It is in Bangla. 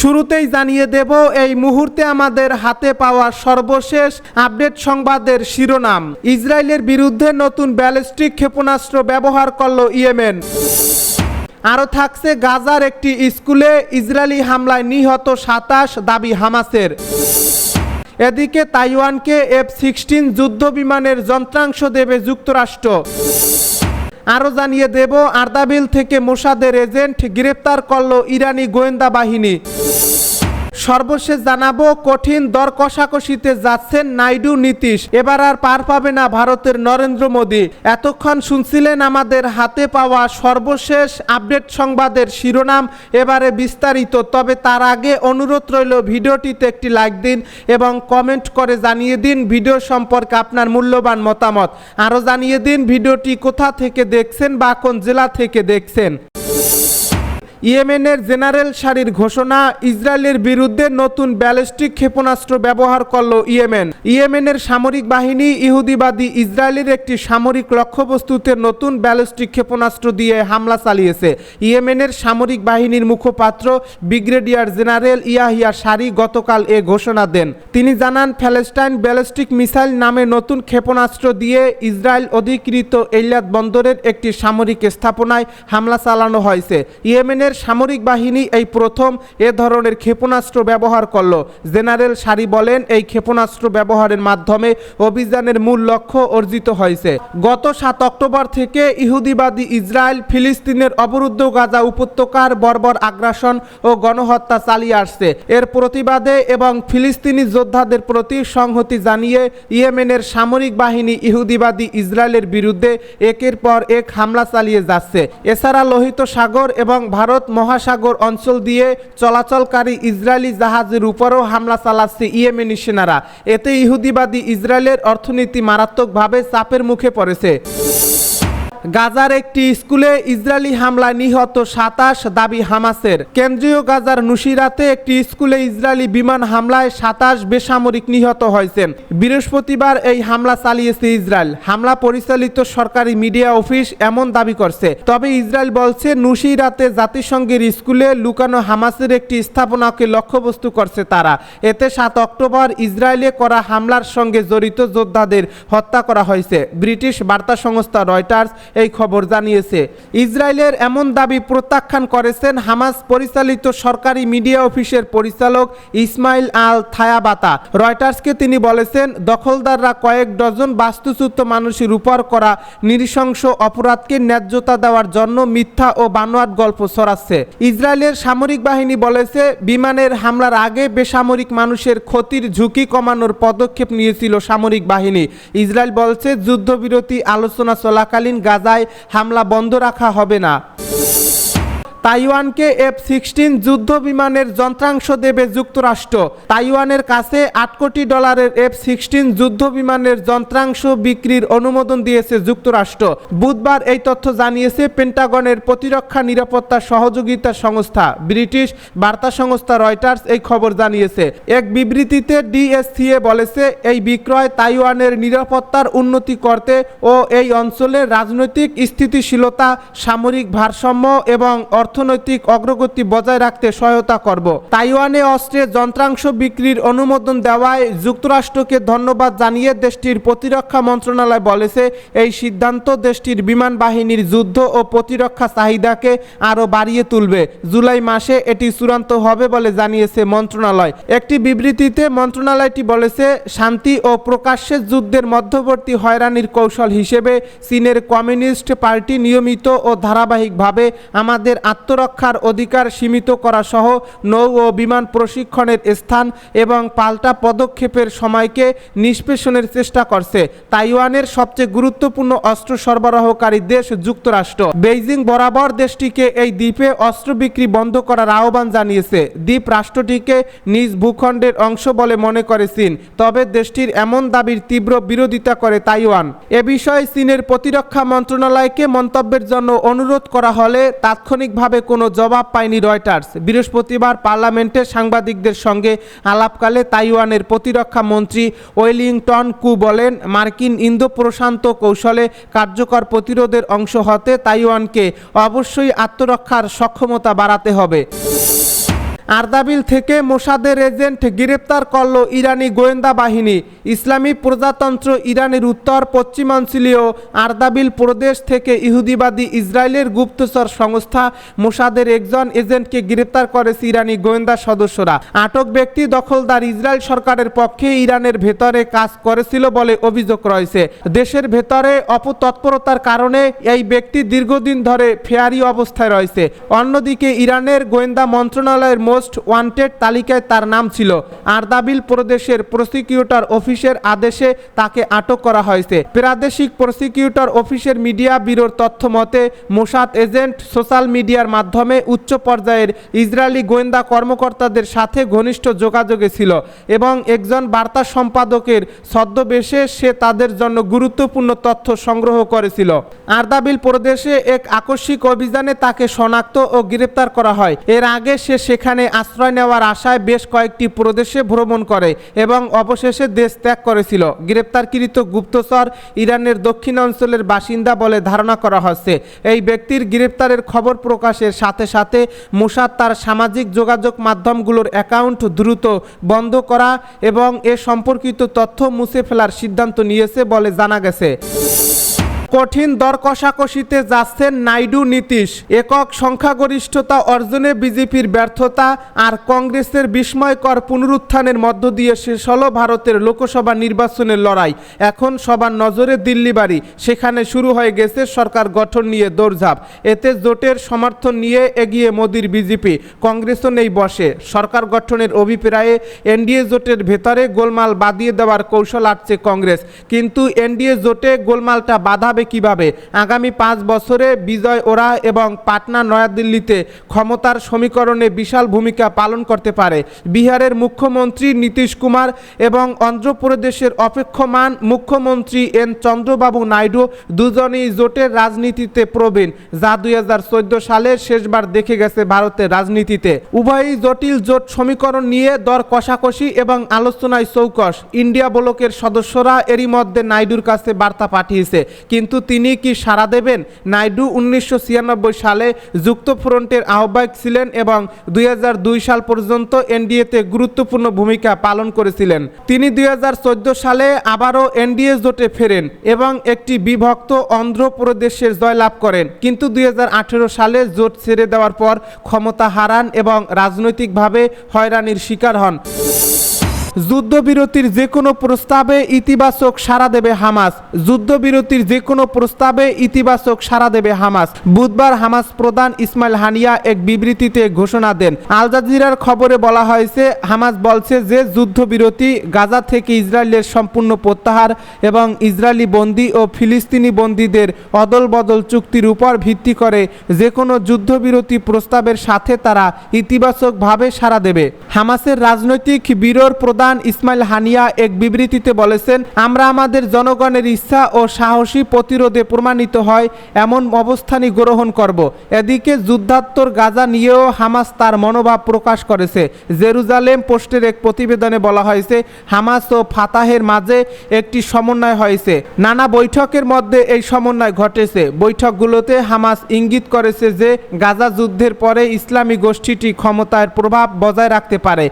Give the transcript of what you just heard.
শুরুতেই জানিয়ে দেব, এই মুহূর্তে আমাদের হাতে পাওয়া সর্বশেষ আপডেট সংবাদের শিরোনাম। ইসরায়েলের বিরুদ্ধে নতুন ব্যালিস্টিক ক্ষেপণাস্ত্র ব্যবহার করল ইয়েমেন। আরও থাকছে গাজার একটি স্কুলে ইসরায়েলি হামলায় নিহত সাতাশ দাবি হামাসের। এদিকে তাইওয়ানকে এফ সিক্সটিন যুদ্ধ বিমানের যন্ত্রাংশ দেবে যুক্তরাষ্ট্র। আরও জানিয়ে দেব আর্দাবিল থেকে মোসাদের এজেন্ট গ্রেপ্তার করল ইরানি গোয়েন্দা বাহিনী। সর্বশেষ জানাব, কঠিন দর কষাকষিতে যাচ্ছেন নাইডু নীতিশ। এবার আর পার পাবে না ভারতের নরেন্দ্র মোদী। এতক্ষণ শুনছিলেন আমাদের হাতে পাওয়া সর্বশেষ আপডেট সংবাদের শিরোনাম, এবারে বিস্তারিত। তবে তার আগে অনুরোধ রইল ভিডিওটিতে একটি লাইক দিন এবং কমেন্ট করে জানিয়ে দিন ভিডিও সম্পর্কে আপনার মূল্যবান মতামত। আরও জানিয়ে দিন ভিডিওটি কোথা থেকে দেখছেন বা কোন জেলা থেকে দেখছেন। ইয়েমেনের জেনারেল সারির ঘোষণা, ইসরায়েলের বিরুদ্ধে নতুন ব্যালিস্টিক ক্ষেপণাস্ত্র ব্যবহার করল ইয়েমেন। ইয়েমেনের সামরিক বাহিনী ইহুদিবাদী ইসরায়েলের একটি সামরিক লক্ষ্যবস্তুতে নতুন ব্যালিস্টিক ক্ষেপণাস্ত্র দিয়ে হামলা চালিয়েছে। ইয়েমেনের সামরিক বাহিনীর মুখপাত্র, ব্রিগেডিয়ার জেনারেল ইয়াহিয়া সারি গতকাল এ ঘোষণা দেন। তিনি জানান প্যালেস্টাইন ব্যালিস্টিক মিসাইল নামে নতুন ক্ষেপণাস্ত্র দিয়ে ইসরায়েল অধিকৃত এলিয়াদ বন্দরের একটি সামরিক স্থাপনায় হামলা চালানো হয়েছে। ইয়েমেনের সামরিক বাহিনী এই প্রথম এ ধরনের ক্ষেপণাস্ত্র ব্যবহার করল। জেনারেল সারি বলেন, এই ক্ষেপণাস্ত্র ব্যবহারের মাধ্যমে অভিযানের মূল লক্ষ্য অর্জিত হয়েছে। গত সাত অক্টোবর থেকে ইহুদিবাদী ইসরায়েল, ফিলিস্তিনের অবরুদ্ধ গাজা উপত্যকার বর্বর আগ্রাসন ও গণহত্যা চালিয়ে আসছে। এর প্রতিবাদে এবং ফিলিস্তিনি যোদ্ধাদের প্রতি সংহতি জানিয়ে ইয়েমেনের সামরিক বাহিনী ইহুদিবাদী ইসরায়েলের বিরুদ্ধে একের পর এক হামলা চালিয়ে যাচ্ছে। এছাড়া লোহিত সাগর এবং ভারত মহাসাগর অঞ্চল দিয়ে চলাচলকারী ইসরায়েলি জাহাজের উপরও হামলা চালাচ্ছে ইয়েমেনি সেনারা। এতে ইহুদিবাদী ইসরায়েলের অর্থনীতি মারাত্মকভাবে চাপের মুখে পড়েছে। গাজার একটি স্কুলে ইসরায়েলি হামলায় নিহত সাতাশ দাবি হামাসের। কেন্দ্রীয় গাজার নুসিরাতে একটি স্কুলে ইসরায়েলি বিমান হামলায় সাতাশ বেসামরিক নিহত হয়েছেন বৃহস্পতিবার এই হামলা চালিয়েছে ইসরায়েল। হামলা পরিচালিত সরকারি মিডিয়া অফিস এমন দাবি করছে। তবে ইসরায়েল বলছে, নুসিরাতে জাতিসংঘের স্কুলে লুকানো হামাসের একটি স্থাপনাকে লক্ষ্যবস্তু করছে তারা। এতে সাত অক্টোবর ইসরায়েলে করা হামলার সঙ্গে জড়িত যোদ্ধাদের হত্যা করা হয়েছে। ব্রিটিশ বার্তা সংস্থা রয়টার্স এই খবর জানিয়েছে। ইসরায়েলের এমন দাবি প্রত্যাখ্যান করেছেন হামাস পরিচালিত সরকারি মিডিয়া অফিসের পরিচালক ইসমাইল আল থায়াবাতা। রয়টার্সকে তিনি বলেছেন, দখলদাররা কয়েক ডজন বাস্তুচ্যুত মানুষের উপর করা নৃশংস অপরাধকে ন্যায্যতা দেওয়ার জন্য মিথ্যা ও বানোয়াট গল্প ছড়াচ্ছে। ইসরায়েলের সামরিক বাহিনী বলেছে, বিমানের হামলার আগে বেসামরিক মানুষের ক্ষতির ঝুঁকি কমানোর পদক্ষেপ নিয়েছিল সামরিক বাহিনী। ইসরায়েল বলছে, যুদ্ধবিরতি আলোচনা চলাকালীন গাজায় হামলা বন্ধ রাখা হবে না। তাইওয়ানকে এফ সিক্সটিন যুদ্ধ বিমানের যন্ত্রাংশ দেবে যুক্তরাষ্ট্র। তাইওয়ানের কাছে আট কোটি ডলারের এফ সিক্সটিন যুদ্ধ বিমানের যন্ত্রাংশ বিক্রির অনুমোদন দিয়েছে যুক্তরাষ্ট্র। বুধবার এই তথ্য জানিয়েছে পেন্টাগনের প্রতিরক্ষা নিরাপত্তা সহযোগিতা সংস্থা। ব্রিটিশ বার্তা সংস্থা রয়টার্স এই খবর জানিয়েছে। এক বিবৃতিতে ডিএসসিএ বলেছে, এই বিক্রয় তাইওয়ানের নিরাপত্তার উন্নতি করতে ও এই অঞ্চলের রাজনৈতিক স্থিতিশীলতা, সামরিক ভারসাম্য এবং অর্থনৈতিক অগ্রগতি বজায় রাখতে সহায়তা করব। তাইওয়ানে অস্ত্রের যন্ত্রাংশ বিক্রির অনুমোদন দেওয়ায় যুক্তরাষ্ট্রকে ধন্যবাদ জানিয়ে দেশটির প্রতিরক্ষা মন্ত্রণালয় বলেছে, এই সিদ্ধান্ত দেশটির বিমান বাহিনীর যুদ্ধ ও প্রতিরক্ষা চাহিদাকে আরও বাড়িয়ে তুলবে। জুলাই মাসে এটি চূড়ান্ত হবে বলে জানিয়েছে মন্ত্রণালয়। একটি বিবৃতিতে মন্ত্রণালয়টি বলেছে, শান্তি ও প্রকাশ্যের যুদ্ধের মধ্যবর্তী হয়রানির কৌশল হিসেবে চীনের কমিউনিস্ট পার্টি নিয়মিত ও ধারাবাহিকভাবে আমাদের আত্মরক্ষার অধিকার সীমিত করা সহ নৌ ও বিমান প্রশিক্ষণের স্থান এবং পাল্টা পদক্ষেপের সময়কে নিষ্পেষণের চেষ্টা করছে। তাইওয়ানের সবচেয়ে গুরুত্বপূর্ণ অস্ত্র সরবরাহকারী দেশ যুক্তরাষ্ট্র। বেইজিং বরাবর দেশটিকে এই দ্বীপে অস্ত্র বিক্রি বন্ধ করার আহ্বান জানিয়েছে। দ্বীপ রাষ্ট্রটিকে নিজ ভূখণ্ডের অংশ বলে মনে করে চীন, তবে দেশটির এমন দাবির তীব্র বিরোধিতা করে তাইওয়ান। এ বিষয়ে চীনের প্রতিরক্ষা মন্ত্রণালয়কে মন্তব্যের জন্য অনুরোধ করা হলে তাৎক্ষণিকভাবে কোনো জবাব পায়নি রয়টার্স। বৃহস্পতিবার পার্লামেন্টে সাংবাদিকদের সঙ্গে আলাপকালে তাইওয়ানের প্রতিরক্ষা মন্ত্রী ওয়েলিংটন কু বলেন, মার্কিন ইন্দো প্রশান্ত কৌশলে কার্যকর প্রতিরোধের অংশ হতে তাইওয়ানকে অবশ্যই আত্মরক্ষার সক্ষমতা বাড়াতে হবে। আর্দাবিল থেকে মোসাদের এজেন্ট গ্রেপ্তার করল ইরানি গোয়েন্দা বাহিনী। ইসলামী প্রজাতন্ত্র ইরানের উত্তর পশ্চিমাঞ্চলীয় আর্দাবিল প্রদেশ থেকে ইহুদিবাদী ইসরায়েলের গুপ্তচর সংস্থা মোসাদের একজন এজেন্টকে গ্রেপ্তার করেছে ইরানি গোয়েন্দা সদস্যরা। আটক ব্যক্তি দখলদার ইসরায়েল সরকারের পক্ষে ইরানের ভেতরে কাজ করেছিল বলে অভিযোগ রয়েছে। দেশের ভেতরে অপতৎপরতার কারণে এই ব্যক্তি দীর্ঘদিন ধরে ফেয়ারি অবস্থায় রয়েছে। অন্যদিকে ইরানের গোয়েন্দা মন্ত্রণালয়ের মোস্ট ওয়ান্টেড তালিকায় তার নাম ছিল। আর্দাবিল প্রদেশের প্রসিকিউটর অফিসের আদেশে তাকে আটক করা হয়েছে। প্রাদেশিক প্রসিকিউটর অফিসের মিডিয়া ব্যুরোর তথ্য মতে, মোসাদ এজেন্ট সোশ্যাল মিডিয়ার মাধ্যমে উচ্চ পর্যায়ের ইসরায়েলি গোয়েন্দা কর্মকর্তাদের সাথে ঘনিষ্ঠ যোগাযোগে ছিল এবং একজন বার্তা সম্পাদকের ছদ্মবেশে সে তাদের জন্য গুরুত্বপূর্ণ তথ্য সংগ্রহ করেছিল। আর্দাবিল প্রদেশে এক আকস্মিক অভিযানে তাকে শনাক্ত ও গ্রেপ্তার করা হয়। এর আগে সে সেখানে আশ্রয় নেওয়ার আশায় বেশ কয়েকটি প্রদেশে ভ্রমণ করে এবং অবশেষে দেশ ত্যাগ করেছিল। গ্রেপ্তারকৃত গুপ্তচর ইরানের দক্ষিণ অঞ্চলের বাসিন্দা বলে ধারণা করা হচ্ছে। এই ব্যক্তির গ্রেপ্তারের খবর প্রকাশের সাথে সাথে মোসাদ তার সামাজিক যোগাযোগ মাধ্যমগুলোর অ্যাকাউন্ট দ্রুত বন্ধ করা এবং এ সম্পর্কিত তথ্য মুছে ফেলার সিদ্ধান্ত নিয়েছে বলে জানা গেছে। কঠিন দর কষাকষিতে যাচ্ছেন নাইডু নীতিশ। একক সংখ্যাগরিষ্ঠতা অর্জনে বিজেপির ব্যর্থতা আর কংগ্রেসের বিস্ময়কর পুনরুত্থানের মধ্য দিয়ে শেষ হলো ভারতের লোকসভা নির্বাচনের লড়াই। এখন সবার নজরে দিল্লি বাড়ি। সেখানে শুরু হয়ে গেছে সরকার গঠন নিয়ে দৌড়ঝাঁপ। এতে জোটের সমর্থন নিয়ে এগিয়ে মোদির বিজেপি। কংগ্রেসও নেই বসে। সরকার গঠনের অভিপ্রায়ে এনডিএ জোটের ভেতরে গোলমাল বাদিয়ে দেওয়ার কৌশল আটছে কংগ্রেস। কিন্তু এনডিএ জোটে গোলমালটা বাধাবে কীভাবে? আগামী পাঁচ বছরে বিজয় ওরা এবং পাটনা নয়াদিল্লিতে ক্ষমতার সমীকরণে বিশাল ভূমিকা পালন করতে পারে। বিহারের মুখ্যমন্ত্রী নীতিশ কুমার এবং অন্ধ্রপ্রদেশের অপেক্ষমান মুখ্যমন্ত্রী এন চন্দ্রবাবু নাইডু দুজনেই জোটের রাজনীতিতে প্রবীণ, যা দুই সালে শেষবার দেখে গেছে ভারতের রাজনীতিতে। উভয়ই জটিল জোট সমীকরণ নিয়ে দর কষাকষি এবং আলোচনায় চৌকস। ইন্ডিয়া ব্লকের সদস্যরা এরই মধ্যে নাইডুর কাছে বার্তা পাঠিয়েছে। কিন্তু তিনি কি সাড়া দেবেন? নাইডু উনিশশো ছিয়ানব্বই সালে যুক্তফ্রন্টের আহ্বায়ক ছিলেন এবং দুই হাজার দুই সাল পর্যন্ত এনডিএতে গুরুত্বপূর্ণ ভূমিকা পালন করেছিলেন। তিনি দুই হাজার চোদ্দ সালে আবারও এনডিএ জোটে ফেরেন এবং একটি বিভক্ত অন্ধ্রপ্রদেশের জয়লাভ করেন। কিন্তু দুই হাজার আঠেরো সালে জোট ছেড়ে দেওয়ার পর ক্ষমতা হারান এবং রাজনৈতিকভাবে হয়রানির শিকার হন। যুদ্ধবিরতির যে কোনো প্রস্তাবে ইতিবাচক সাড়া দেবে হামাস। যুদ্ধবিরতির যে কোনো প্রস্তাবে ইতিবাচক সাড়া দেবে হামাস। বুধবার হামাস প্রধান ইসমাইল হানিয়া এক বিবৃতিতে ঘোষণা দেন। আল জাজিরার খবরে বলা হয়েছে, হামাস বলছে যে যুদ্ধবিরতি গাজা থেকে ইসরায়েলের সম্পূর্ণ প্রত্যাহার এবং ইসরায়েলি বন্দী ও ফিলিস্তিনি বন্দীদের অদল বদল চুক্তির উপর ভিত্তি করে যে কোনো যুদ্ধবিরতি প্রস্তাবের সাথে তারা ইতিবাচকভাবে সাড়া দেবে। হামাসের রাজনৈতিক ব্যুরোর প্রধান ইসমাইল হানিয়া এক বিবৃতিতে বলেছেন, আমরা আমাদের জনগণের ইচ্ছা ও সাহসী প্রতিরোধে প্রমাণিত হয়, এমন অবস্থানই গ্রহণ করব। এদিকে যুদ্ধাত্তর গাজা নিয়েও হামাস তার মনোভাব প্রকাশ করেছে। জেরুজালেম পোস্টের এক প্রতিবেদনে বলা হয়েছে, হামাস ও ফাতাহের মাঝে একটি সমন্বয় হয়েছে। নানা বৈঠকের মধ্যে এই সমন্বয় ঘটেছে। বৈঠকগুলোতে হামাস ইঙ্গিত করেছে যে, গাজা যুদ্ধের পরে ইসলামী গোষ্ঠীটি ক্ষমতার প্রভাব বজায় রাখতে পারে।